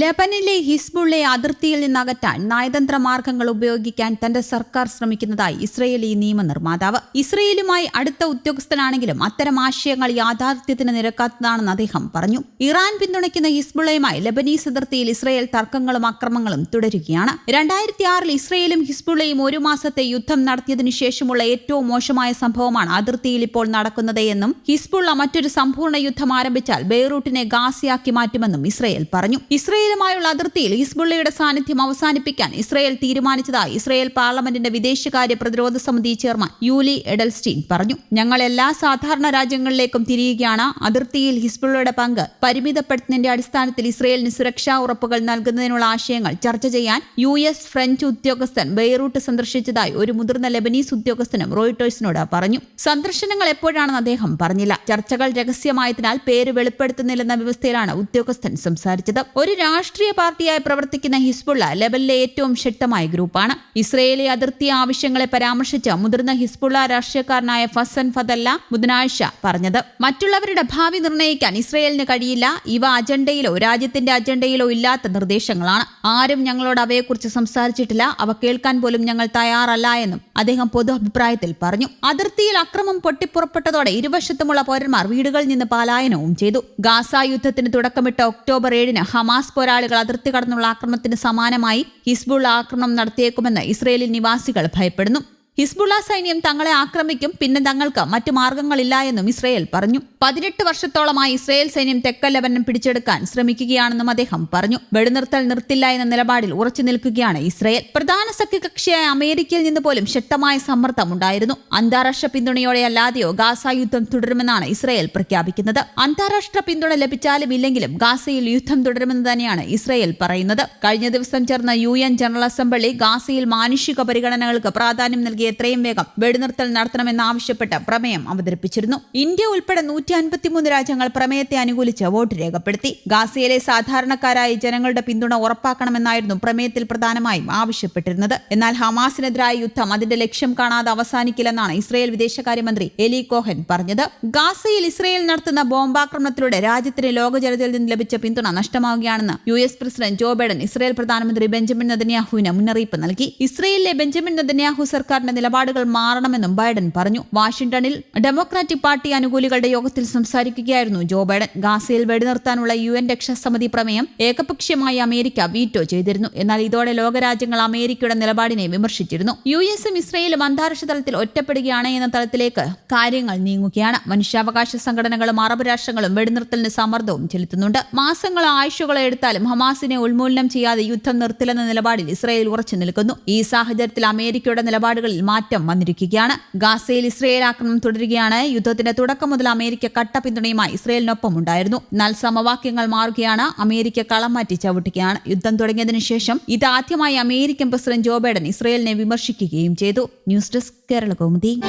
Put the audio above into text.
ലബനിലെ ഹിസ്ബുള്ളെ അതിർത്തിയിൽ നിന്നകറ്റാൻ നയതന്ത്ര മാർഗങ്ങൾ ഉപയോഗിക്കാൻ തന്റെ സർക്കാർ ശ്രമിക്കുന്നതായി ഇസ്രയേലി നിയമനിർമ്മാതാവ്. ഇസ്രയേലുമായി അടുത്ത ഉദ്യോഗസ്ഥനാണെങ്കിലും അത്തരം ആശയങ്ങൾ യാഥാർത്ഥ്യത്തിന് നിരക്കാത്തതാണെന്ന് അദ്ദേഹം പറഞ്ഞു. ഇറാൻ പിന്തുണയ്ക്കുന്ന ഹിസ്ബുള്ളയുമായി ലബനീസ് അതിർത്തിയിൽ ഇസ്രയേൽ തർക്കങ്ങളും അക്രമങ്ങളും തുടരുകയാണ്. രണ്ടായിരത്തി ആറിൽ ഇസ്രയേലും ഹിസ്ബുള്ളയും ഒരു മാസത്തെ യുദ്ധം നടത്തിയതിനു ശേഷമുള്ള ഏറ്റവും മോശമായ സംഭവമാണ് അതിർത്തിയിൽ ഇപ്പോൾ നടക്കുന്നത് എന്നും ഹിസ്ബുള്ള മറ്റൊരു സമ്പൂർണ യുദ്ധം ആരംഭിച്ചാൽ ബെയ്റൂട്ടിനെ ഗാസിയാക്കി മാറ്റുമെന്നും ഇസ്രയേൽ പറഞ്ഞു. ഇസ്രയേലുമായുള്ള അതിർത്തിയിൽ ഹിസ്ബുള്ളയുടെ സാന്നിധ്യം അവസാനിപ്പിക്കാൻ ഇസ്രയേൽ തീരുമാനിച്ചതായി ഇസ്രയേൽ പാർലമെന്റിന്റെ വിദേശകാര്യ പ്രതിരോധ സമിതി ചെയർമാൻ യൂലി എഡൽസ്റ്റീൻ പറഞ്ഞു. ഞങ്ങൾ എല്ലാ സാധാരണ രാജ്യങ്ങളിലേക്കും തിരിയുകയാണ്. അതിർത്തിയിൽ ഹിസ്ബുള്ളയുടെ പങ്ക് പരിമിതപ്പെടുത്തുന്നതിന്റെ അടിസ്ഥാനത്തിൽ ഇസ്രയേലിന് സുരക്ഷാ ഉറപ്പുകൾ നൽകുന്നതിനുള്ള ആശയങ്ങൾ ചർച്ച ചെയ്യാൻ യു എസ് ഫ്രഞ്ച് ഉദ്യോഗസ്ഥൻ ബെയ്റൂട്ട് സന്ദർശിച്ചതായി ഒരു മുതിർന്ന ലെബനീസ് ഉദ്യോഗസ്ഥനും റോയിട്ടേഴ്സിനോട് പറഞ്ഞു. സന്ദർശനങ്ങൾ എപ്പോഴാണെന്ന് അദ്ദേഹം പറഞ്ഞില്ല. ചർച്ചകൾ രഹസ്യമായതിനാൽ പേര് വെളിപ്പെടുത്തുന്നില്ലെന്ന വ്യവസ്ഥയിലാണ് ഉദ്യോഗസ്ഥൻ സംസാരിച്ചത്. ഒരു രാഷ്ട്രീയ പാർട്ടിയായി പ്രവർത്തിക്കുന്ന ഹിസ്ബുള്ള ലെബനിലെ ഏറ്റവും ശക്തമായ ഗ്രൂപ്പാണ്. ഇസ്രയേലി അതിർത്തി ആവശ്യങ്ങളെ പരാമർശിച്ച് മുതിർന്ന ഹിസ്ബുള്ള രാഷ്ട്രീയക്കാരനായ ഫസൻ ഫതല്ല ബുധനാഴ്ച പറഞ്ഞത്. മറ്റുള്ളവരുടെ ഭാവി നിർണയിക്കാൻ ഇസ്രയേലിന് കഴിയില്ല. ഇവ അജണ്ടയിലോ രാജ്യത്തിന്റെ അജണ്ടയിലോ ഇല്ലാത്ത നിർദ്ദേശങ്ങളാണ്. ആരും ഞങ്ങളോട് അവയെക്കുറിച്ച് സംസാരിച്ചിട്ടില്ല. അവ കേൾക്കാൻ പോലും ഞങ്ങൾ തയ്യാറല്ല എന്നും അദ്ദേഹം പൊതു അഭിപ്രായത്തിൽ പറഞ്ഞു. അതിർത്തിയിൽ അക്രമം പൊട്ടിപ്പുറപ്പെട്ടതോടെ ഇരുവശത്തുമുള്ള പൗരന്മാർ വീടുകളിൽ നിന്ന് പലായനവും ചെയ്തു. ഗാസ യുദ്ധത്തിന് തുടക്കമിട്ട ഒക്ടോബർ ഏഴിന് ഹമാസ് പോരാളികൾ അതിർത്തി കടന്നുള്ള ആക്രമണത്തിന് സമാനമായി ഹിസ്ബുൾ ആക്രമണം നടത്തിയേക്കുമെന്ന് ഇസ്രയേലി നിവാസികൾ ഭയപ്പെടുന്നു. ഹിസ്ബുള്ള സൈന്യം തങ്ങളെ ആക്രമിക്കും പിന്നെ തങ്ങൾക്ക് മറ്റു മാർഗങ്ങളില്ല എന്നും ഇസ്രയേൽ പറഞ്ഞു. പതിനെട്ട് വർഷത്തോളമായി ഇസ്രയേൽ സൈന്യം തെക്കൻ ലബനം പിടിച്ചെടുക്കാൻ ശ്രമിക്കുകയാണെന്നും അദ്ദേഹം പറഞ്ഞു. വെടിനിർത്തൽ നിർത്തില്ല എന്ന നിലപാടിൽ ഉറച്ചു നിൽക്കുകയാണ് ഇസ്രയേൽ. പ്രധാന സഖ്യകക്ഷിയായ അമേരിക്കയിൽ നിന്ന് പോലും ശക്തമായ സമ്മർദ്ദം ഉണ്ടായിരുന്നു. അന്താരാഷ്ട്ര പിന്തുണയോടെ അല്ലാതെയോ ഗാസ യുദ്ധം തുടരുമെന്നാണ് ഇസ്രയേൽ പ്രഖ്യാപിക്കുന്നത്. അന്താരാഷ്ട്ര പിന്തുണ ലഭിച്ചാലും ഇല്ലെങ്കിലും ഗാസയിൽ യുദ്ധം തുടരുമെന്ന് തന്നെയാണ് ഇസ്രയേൽ പറയുന്നത്. കഴിഞ്ഞ ദിവസം ചേർന്ന യു ജനറൽ അസംബ്ലി ഗാസയിൽ മാനുഷിക പരിഗണനകൾക്ക് പ്രാധാന്യം നൽകി എത്രയും വേഗം വെടിനിർത്തൽ നടത്തണമെന്നാവശ്യപ്പെട്ട് പ്രമേയം അവതരിപ്പിച്ചിരുന്നു. ഇന്ത്യ ഉൾപ്പെടെ നൂറ്റി അൻപത്തിമൂന്ന് രാജ്യങ്ങൾ പ്രമേയത്തെ അനുകൂലിച്ച് വോട്ട് രേഖപ്പെടുത്തി. ഗാസയിലെ സാധാരണക്കാരായ ജനങ്ങളുടെ പിന്തുണ ഉറപ്പാക്കണമെന്നായിരുന്നു പ്രമേയത്തിൽ പ്രധാനമായും ആവശ്യപ്പെട്ടിരുന്നത്. എന്നാൽ ഹമാസിനെതിരായ യുദ്ധം അതിന്റെ ലക്ഷ്യം കാണാതെ അവസാനിക്കില്ലെന്നാണ് ഇസ്രയേൽ വിദേശകാര്യമന്ത്രി എലി കോഹൻ പറഞ്ഞത്. ഗാസയിൽ ഇസ്രയേൽ നടത്തുന്ന ബോംബാക്രമണത്തിലൂടെ രാജ്യത്തിന് ലോക ജനതയിൽ നിന്ന് ലഭിച്ച പിന്തുണ നഷ്ടമാവുകയാണെന്ന് U S president Joe Biden Israel പ്രധാനമന്ത്രി ബെഞ്ചമിൻ നദന്യാഹുവിന് മുന്നറിയിപ്പ് നൽകി. ഇസ്രയേലിലെ ബെഞ്ചമിൻ നദന്യാഹു സർക്കാരിന്റെ നിലപാടുകൾ മാറണമെന്നും ബൈഡൻ പറഞ്ഞു. വാഷിംഗ്ടണിൽ ഡെമോക്രാറ്റിക് പാർട്ടി അനുകൂലികളുടെ യോഗത്തിൽ സംസാരിക്കുകയായിരുന്നു ജോ ബൈഡൻ. ഗാസയിൽ വെടിനിർത്താനുള്ള യു എൻ രക്ഷാസമിതി പ്രമേയം ഏകപക്ഷീയമായി അമേരിക്ക വീറ്റോ ചെയ്തിരുന്നു. എന്നാൽ ഇതോടെ ലോകരാജ്യങ്ങൾ അമേരിക്കയുടെ നിലപാടിനെ വിമർശിച്ചിരുന്നു. യു എസും ഇസ്രയേലും അന്താരാഷ്ട്ര തലത്തിൽ ഒറ്റപ്പെടുകയാണ് എന്ന തലത്തിലേക്ക് കാര്യങ്ങൾ നീങ്ങുകയാണ്. മനുഷ്യാവകാശ സംഘടനകളും അറബ് രാഷ്ട്രങ്ങളും വെടിനിർത്തലിന് സമ്മർദ്ദവും ചെലുത്തുന്നുണ്ട്. മാസങ്ങളോ ആഴ്ചകളോ എടുത്താലും ഹമാസിനെ ഉന്മൂലനം ചെയ്യാതെ യുദ്ധം നിർത്തില്ലെന്ന നിലപാടിൽ ഇസ്രയേൽ ഉറച്ചു നിൽക്കുന്നു. ഈ സാഹചര്യത്തിൽ അമേരിക്കയുടെ നിലപാടുകളിൽ മാറ്റം വന്നിരിക്കുകയാണ്. ഗാസയിൽ ഇസ്രയേൽ ആക്രമണം തുടരുകയാണ്. യുദ്ധത്തിന്റെ തുടക്കം മുതൽ അമേരിക്ക കട്ട പിന്തുണയുമായി ഇസ്രയേലിനൊപ്പം ഉണ്ടായിരുന്നു. എന്നാൽ സമവാക്യങ്ങൾ മാറുകയാണ്. അമേരിക്ക കളം മാറ്റി ചവിട്ടുകയാണ്. യുദ്ധം തുടങ്ങിയതിനു ശേഷം ഇതാദ്യമായി അമേരിക്കൻ പ്രസിഡന്റ് ജോ ബൈഡൻ ഇസ്രയേലിനെ വിമർശിക്കുകയും ചെയ്തു. News desk Kerala Kaumudi.